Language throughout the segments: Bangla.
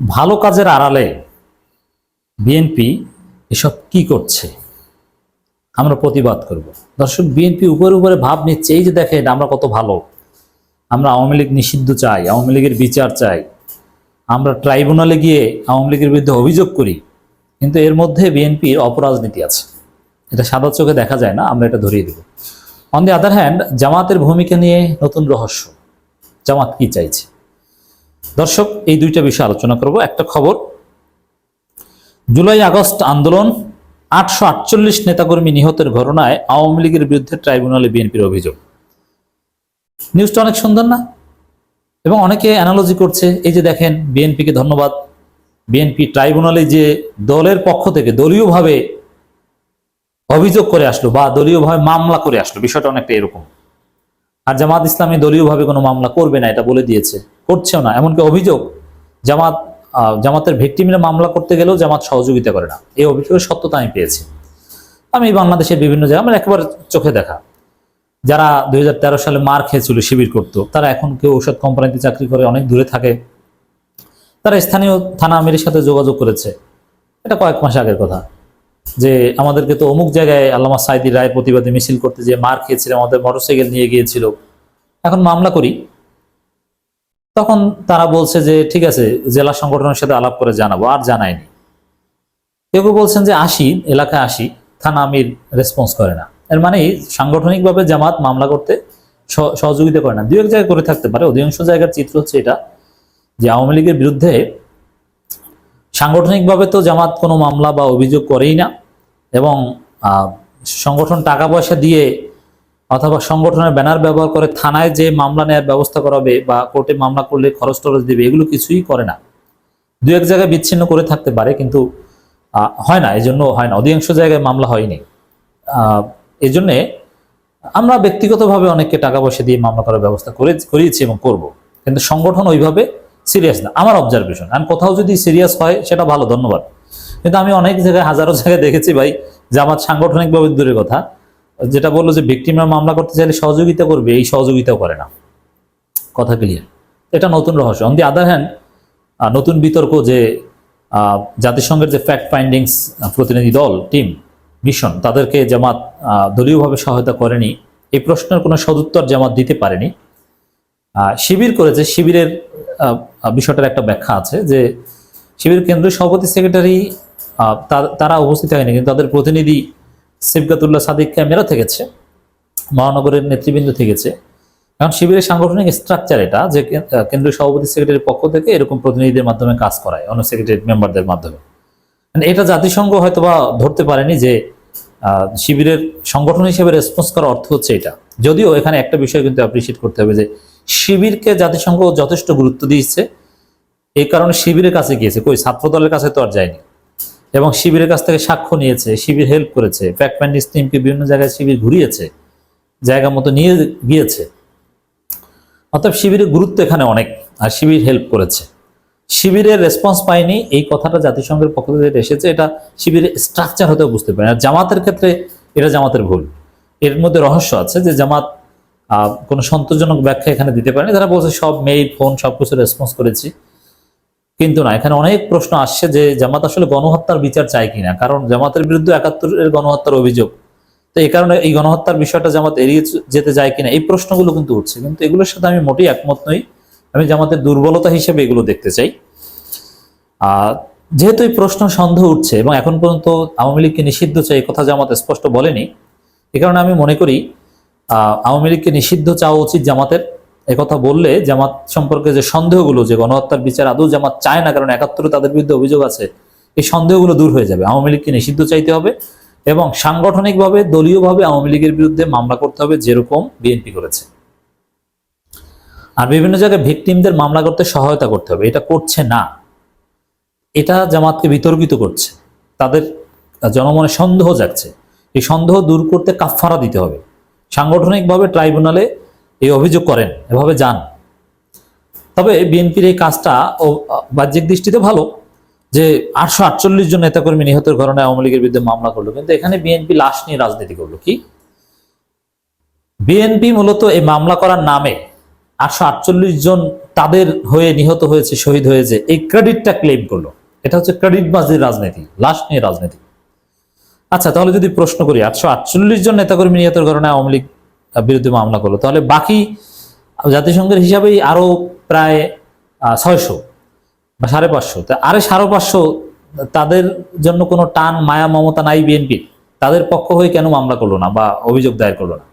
ভালো কাজের আড়ালে বিএনপি এসব কি করছে? আমরা প্রতিবাদ করব। দর্শক বিএনপি উপরে উপরে ভাব নিচ্ছে, এই যে দেখেন আমরা কত ভালো। আমরা আওয়ামী লীগ নিষিদ্ধ চাই, আওয়ামী লীগের বিচার চাই। আমরা ট্রাইব্যুনালে গিয়ে আওয়ামী লীগের বিরুদ্ধে অভিযোগ করি, কিন্তু এর মধ্যে বিএনপির অপরাজনীতি আছে। এটা সাদা চোখে দেখা যায় না, আমরা এটা ধরিয়ে দেব। অন দি আদার হ্যান্ড জামাতের ভূমিকা নিয়ে নতুন রহস্য। জামাত কি চাইছে? দর্শক, এই দুইটা বিষয় আলোচনা করব। একটা খবর, জুলাই আগস্ট আন্দোলন, আটশো আটচল্লিশ নেতাকর্মী নিহতের ঘটনায় আওয়ামী লীগের বিরুদ্ধে ট্রাইব্যুনালে বিএনপির অভিযোগ। নিউজটা অনেক সুন্দর না? এবং অনেকে অ্যানালজি করছে, এই যে দেখেন, বিএনপিকে ধন্যবাদ। বিএনপি ট্রাইব্যুনালে যে দলের পক্ষ থেকে দলীয়ভাবে অভিযোগ করে আসলো বা দলীয়ভাবে মামলা করে আসলো, বিষয়টা অনেকটা এরকম। আর জামাত ইসলামী দলীয়ভাবে কোনো মামলা করবে না, এটা বলে দিয়েছে। করছেও না, এমনকি অভিযোগ, জামাত জামাতের ভিক্টিমরা মামলা করতে গেলেও জামাত সহযোগিতা করে না। এই অভিযোগের সত্যতা আমি পেয়েছি। আমি বাংলাদেশের বিভিন্ন জায়গায়, আমার একেবারে চোখে দেখা। যারা দুই হাজার তেরো সালে মার খেয়েছিল, শিবির করতো, তারা এখন কেউ ঔষধ কোম্পানিতে চাকরি করে, অনেক দূরে থাকে। তারা স্থানীয় থানা আমিরের সাথে যোগাযোগ করেছে। এটা কয়েক মাস আগের কথা। যে আমাদেরকে তো অমুক জায়গায় আল্লামা সাইদি রায় প্রতিবাদে মিছিল করতে যে মার খেয়েছিল, আমাদের মোটরসাইকেল নিয়ে গিয়েছিল। এখন মামলা করি। তখন তারা বলছে যে, ঠিক আছে, জেলা সংগঠনের সাথে আলাপ করে জানাব। আর জানায়নি। কেউ কেউ বলছেন যে, আসি, এলাকায় আসি। থানা আমির রেসপন্স করে না। এর মানে সাংগঠনিকভাবে জামাত মামলা করতে সহ- সহযোগিতা করে না। দু এক জায়গায় করে থাকতে পারে। অধিকাংশ জায়গার চিত্র হচ্ছে এটা যে, আওয়ামী লীগের বিরুদ্ধে সাংগঠনিকভাবে তো জামাত কোনো মামলা বা অভিযোগ করেই না এবং সংগঠন টাকা পয়সা দিয়ে অথবা সংগঠনের ব্যানার ব্যবহার করে থানায় যে মামলা নেওয়ার ব্যবস্থা করাবে বা কোর্টে মামলা করলে খরচ টরচ দেবে, এগুলো কিছুই করে না। দু এক জায়গায় বিচ্ছিন্ন করে থাকতে পারে, কিন্তু হয় না এই জন্য হয় না। অধিকাংশ জায়গায় মামলা হয়নি। এই জন্যে আমরা ব্যক্তিগতভাবে অনেককে টাকা পয়সা দিয়ে মামলা করার ব্যবস্থা করে, করিয়েছি এবং করব। কিন্তু সংগঠন ওইভাবে সিরিয়াস না। আমার অবজারভেশন আর কোথাও যদি সিরিয়াস হয়, সেটা ভালো, ধন্যবাদ। কিন্তু আমি অনেক জায়গায়, হাজারো জায়গায় দেখেছি ভাই যে আমার সাংগঠনিকভাবে দূরের কথা যেটা বলল যে ভিক্টিমরা মামলা করতে চাইলে সহযোগিতা করবে, এই সহযোগিতাও করে না। কথা ক্লিয়ার এটা নতুন রহস্য। অন দি আদার হ্যান্ড নতুন বিতর্ক যে জাতিসংঘের যে ফ্যাক্ট ফাইন্ডিংস প্রতিনিধি দল টিম মিশন তাদেরকে জামাত দলীয়ভাবে সহায়তা করেনি, এই প্রশ্নের কোনো সদুত্তর জামাত দিতে পারেনি। শিবির করেছে, শিবিরের বিষয়টার একটা ব্যাখ্যা আছে যে, শিবির কেন্দ্রীয় সভাপতি সেক্রেটারি তারা উপস্থিত হয়নি কিন্তু তাদের প্রতিনিধি সিবগাতুল্লাহ সাদিক ক্যামেরা থেকেছে, মহানগরের নেতৃবৃন্দ থেকেছে। কারণ শিবিরের সাংগঠনিক স্ট্রাকচার এটা যে কেন্দ্রীয় সভাপতি সেক্রেটারির পক্ষ থেকে এরকম প্রতিনিধিদের মাধ্যমে কাজ করায়, অন্য সেক্রেটারি মেম্বারদের মাধ্যমে। মানে এটা জাতিসংঘ হয়তোবা ধরতে পারেনি যে শিবিরের সংগঠন হিসেবে রেসপন্স করার অর্থ হচ্ছে এটা। যদিও এখানে একটা বিষয় কিন্তু অ্যাপ্রিসিয়েট করতে হবে যে, শিবিরকে জাতিসংঘ যথেষ্ট গুরুত্ব দিয়েছে। এই কারণে শিবিরের কাছে গিয়েছে। কই ছাত্র দলের কাছে তো আর যায়নি। এবং শিবিরের কাছ থেকে সাক্ষ্য নিয়েছে, শিবির হেল্প করেছে ফ্যাক্ট টিমকে বিভিন্ন জায়গায় শিবির ঘুরিয়েছে, জায়গা মতো নিয়ে গিয়েছে। অর্থাৎ শিবিরের গুরুত্ব এখানে অনেক, আর শিবির হেল্প করেছে। শিবিরের রেসপন্স পায়নি, এই কথাটা জাতিসংঘের পক্ষ থেকে এসেছে, এটা শিবিরের স্ট্রাকচার হতে বুঝতে পারে। আর জামাতের ক্ষেত্রে এটা জামাতের ভুল। এর মধ্যে রহস্য আছে যে জামাত কোনো সন্তোষজনক ব্যাখ্যা এখানে দিতে পারেনি। তারা বলছে সব মেইল ফোন সব কিছু রেসপন্স করেছি। কিন্তু না, এখানে অনেক প্রশ্ন আসছে যে জামাত আসলে গণহত্যার বিচার চায় কিনা, কারণ জামাতের বিরুদ্ধে একাত্তরের গণহত্যার অভিযোগ। তো এই কারণে এই গণহত্যার বিষয়টা জামাত এড়িয়ে যেতে যায় কিনা, এই প্রশ্নগুলো কিন্তু উঠছে। কিন্তু এগুলোর সাথে আমি মোটেই একমত নই। আমি জামাতের দুর্বলতা হিসেবে এগুলো দেখতে চাই। আর যেহেতু এই প্রশ্ন সন্দেহ উঠছে এবং এখন পর্যন্ত আওয়ামী লীগকে নিষিদ্ধ চাই, এই কথা জামাত স্পষ্ট বলেনি। এ কারণে আমি মনে করি আওয়ামী লীগকে নিষিদ্ধ চাওয়া উচিত জামাতের। কথা বললে জামাত সম্পর্কে যে সন্দেহগুলো, যে গণহত্যার বিচার আদৌ জামাত চায় না, কারণ একাত্তরে তাদের বিরুদ্ধে অভিযোগ আছে, এই সন্দেহগুলো দূর হয়ে যাবে। আওয়ামী লীগকে নিষিদ্ধ চাইতে হবে এবং সাংগঠনিকভাবে, দলীয়ভাবে আওয়ামী লীগের বিরুদ্ধে মামলা করতে হবে, যেরকম বিএনপি করেছে। আর বিভিন্ন জায়গায় ভিকটিমদের মামলা করতে সহায়তা করতে হবে। এটা করছে না। এটা জামাতকে বিতর্কিত করছে। তাদের জনমনে সন্দেহ জাগছে। এই সন্দেহ দূর করতে কাফফারা দিতে হবে। সাংগঠনিকভাবে, ট্রাইব্যুনালে এই অভিযোগ করেন, এভাবে যান। তবে বিএনপির এই কাজটা বাহ্যিক দৃষ্টিতে ভালো যে আটশো আটচল্লিশ জন নেতাকর্মী নিহতের ঘটনায় আওয়ামী লীগের বিরুদ্ধে মামলা করল। কিন্তু এখানে বিএনপি লাশ নিয়ে রাজনীতি করল কি? বিএনপি মূলত এই মামলা করার নামে আটশো আটচল্লিশ জন তাদের হয়ে নিহত হয়েছে, শহীদ হয়েছে, এই ক্রেডিটটা ক্লেম করল। এটা হচ্ছে ক্রেডিট বাজির রাজনীতি, লাশ নিয়ে রাজনীতি। আচ্ছা তাহলে যদি প্রশ্ন করি, আটশো আটচল্লিশ জন নেতাকর্মী নিহতের ঘটনায় আওয়ামী লীগ বিরুদ্ধে মামলা করল। তাহলে বাকি জাতিসংঘের হিসাবেই আরও প্রায় ছয়শো বা সাড়ে পাঁচশো। তা আরে সাড়ে পাঁচশো, তাদের জন্য কোনো টান, মায়া, মমতা নাই বিএনপি। তাদের পক্ষ হয়ে কেন মামলা করল না বা অভিযোগ দায়ের করল না?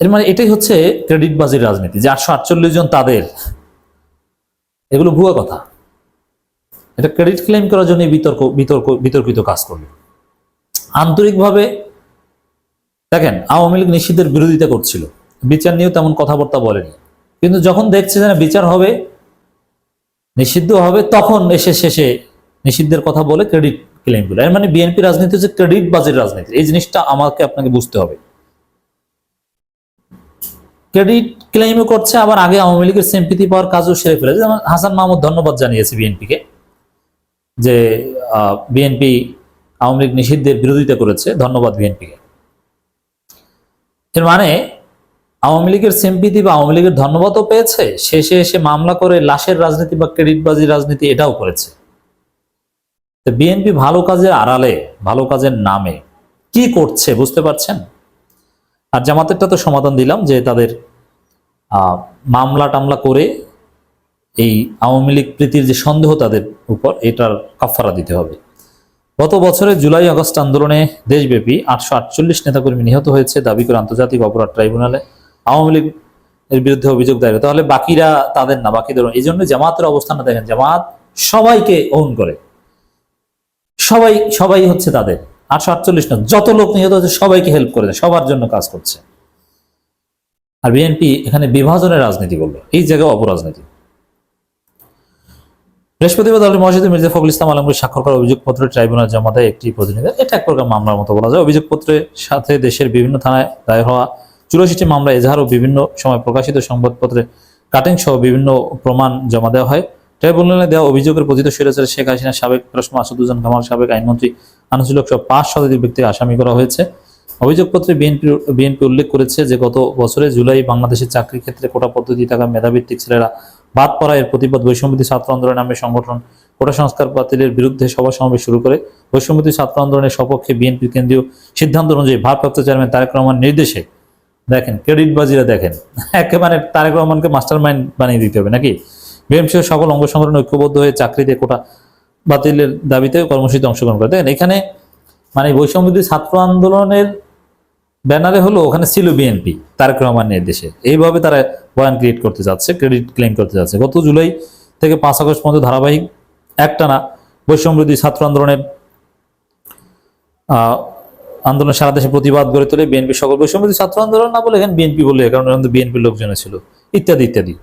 এর মানে এটাই হচ্ছে ক্রেডিট বাজির রাজনীতি, যে আটশো আটচল্লিশ জন তাদের, এগুলো ভুয়া কথা। এটা ক্রেডিট ক্লেম করার জন্য বিতর্ক বিতর্ক, বিতর্কিত কাজ করল। আন্তরিকভাবে দেখেন, আওয়ামী লীগ নিষিদ্ধের বিরোধিতা করছিল। বিচার নিয়েও তেমন কথাবার্তা বলেনি। কিন্তু যখন দেখছে যে বিচার হবে, নিষিদ্ধ হবে, তখন এসে শেষে নিষিদ্ধের কথা বলে ক্রেডিট ক্লেমগুলো মানে বিএনপি রাজনীতি হচ্ছে ক্রেডিট বাজের রাজনীতি। এই জিনিসটা আমাকে আপনাকে বুঝতে হবে। ক্রেডিট ক্লেমও করছে, আবার আগে আওয়ামী লীগের সিম্পিতি পাওয়ার কাজও সেরে ফেলেছে। যেমন হাসান মাহমুদ ধন্যবাদ জানিয়েছে বিএনপিকে যে বিএনপি আওয়ামী লীগ নিষিদ্ধের বিরোধিতা করেছে। ধন্যবাদ বিএনপিকে এর মানে আওয়ামী লীগের সিম্পিতি বা আওয়ামী লীগের ধন্যবাদও পেয়েছে, শেষে এসে মামলা করে লাশের রাজনীতি বা ক্রেডিটবাজির রাজনীতি এটাও করেছে। বিএনপি ভালো কাজের আড়ালে, ভালো কাজের নামে কি করছে বুঝতে পারছেন? আর জামাতেরটা তো সমাধান দিলাম যে তাদের মামলা টামলা করে এই আওয়ামী লীগ প্রীতির যে সন্দেহ তাদের উপর, এটার কাফারা দিতে হবে। গত বছরের জুলাই আগস্ট আন্দোলনে দেশব্যাপী আটশো আটচল্লিশ নেতাকর্মী নিহত হয়েছে দাবি করে আন্তর্জাতিক অপরাধ ট্রাইব্যুনালে। আওয়ামী লীগ এর বিরুদ্ধে অভিযোগ দায়ের। তাহলে বাকিরা তাদের না বাকিদের এই জন্য জামাতের অবস্থানটা দেখেন। জামাত সবাইকে ওন করে। সবাই সবাই হচ্ছে তাদের। আটশো আটচল্লিশ না, যত লোক নিহত হচ্ছে সবাইকে হেল্প করে সবার জন্য কাজ করছে। আর বিএনপি এখানে বিভাজনের রাজনীতি করল। এই জায়গায় অপরাজনীতি। বৃহস্পতিবার দলের মসজিদে মির্জা ফখরুল ইসলাম আলমগীর স্বাক্ষর করা অভিযোগপত্র ট্রাইব্যুনাল জমা দেয় একটি প্রতিনিধি এটা এক প্রকার মামলার মতো বলা যায়। অভিযোগপত্রের সাথে দেশের বিভিন্ন থানায় দায়ের হওয়া চুরাশিটি মামলা, এজাহার ও বিভিন্ন সময় প্রকাশিত সংবাদপত্রে কাটিং সহ বিভিন্ন প্রমাণ জমা দেওয়া হয়। ট্রাইব্যুনালে দেওয়া অভিযোগের পতিত স্বৈরাচার শেখ হাসিনা সাবেক প্রশ্ন আসাদুজ্জামান কামাল, সাবেক আইনমন্ত্রী আনিসুলক সহ পাঁচ শতাধিক ব্যক্তিকে আসামি করা হয়েছে। অভিযোগপত্রে বিএনপি বিএনপি উল্লেখ করেছে যে গত বছরে জুলাই বাংলাদেশের চাকরি ক্ষেত্রে কোটা পদ্ধতি থাকা মেধাভিত্তিক ছেলেরা বাদ পড়া এর প্রতিবাদ বৈষম্যতি ছাত্র আন্দোলন নামে সংগঠন কোটা সংস্কার বাতিলের বিরুদ্ধে সভা সমাবেশ শুরু করে বৈষম্যতি ছাত্র আন্দোলনের সপক্ষে বিএনপির কেন্দ্রীয় সিদ্ধান্ত অনুযায়ী ভারপ্রাপ্ত চেয়ারম্যান তারেক রহমান নির্দেশে দেখেন ক্রেডিট বাজিরা দেখেন, একেবারে তারেক রহমানকে মাস্টার মাইন্ড বানিয়ে দিতে হবে নাকি? বিএনপি সকল অঙ্গ সংগঠন ঐক্যবদ্ধ হয়ে চাকরিতে কোটা বাতিলের দাবিতে কর্মসূচিতে অংশগ্রহণ করে। দেখেন, এখানে মানে বৈষম্যবিধি ছাত্র আন্দোলনের ব্যানারে হলো, ওখানে ছিল বিএনপি, তারেক রহমান নির্দেশে। এইভাবে তারা বয়ান ক্রিয়েট করতে যাচ্ছে ক্রেডিট ক্লেম করতে যাচ্ছে। গত জুলাই থেকে পাঁচ আগস্ট পর্যন্ত ধারাবাহিক একটানা বৈষম্যবিধি ছাত্র আন্দোলনের আন্দোলন সারা দেশে প্রতিবাদ গড়ে তোলে বিএনপি সকল বৈষম্যবিধি ছাত্র আন্দোলন, না বলে এখানে বিএনপি বলে কারণ এখানে বিএনপির লোকজন ছিল, ইত্যাদি ইত্যাদি।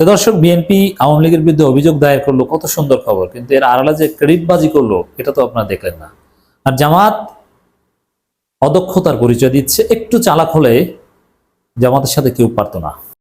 তো দর্শক বিএনপি আওয়ামী লীগের বিরুদ্ধে অভিযোগ দায়ের করল, কত সুন্দর খবর, কিন্তু এর আড়ালে যে ক্রেডিটবাজি করল, এটা তো আপনারা দেখলেন না। আর জামাত অদক্ষতার পরিচয় দিচ্ছে, একটু চালাক হলে জামাতের সাথে কেউ পারতো না।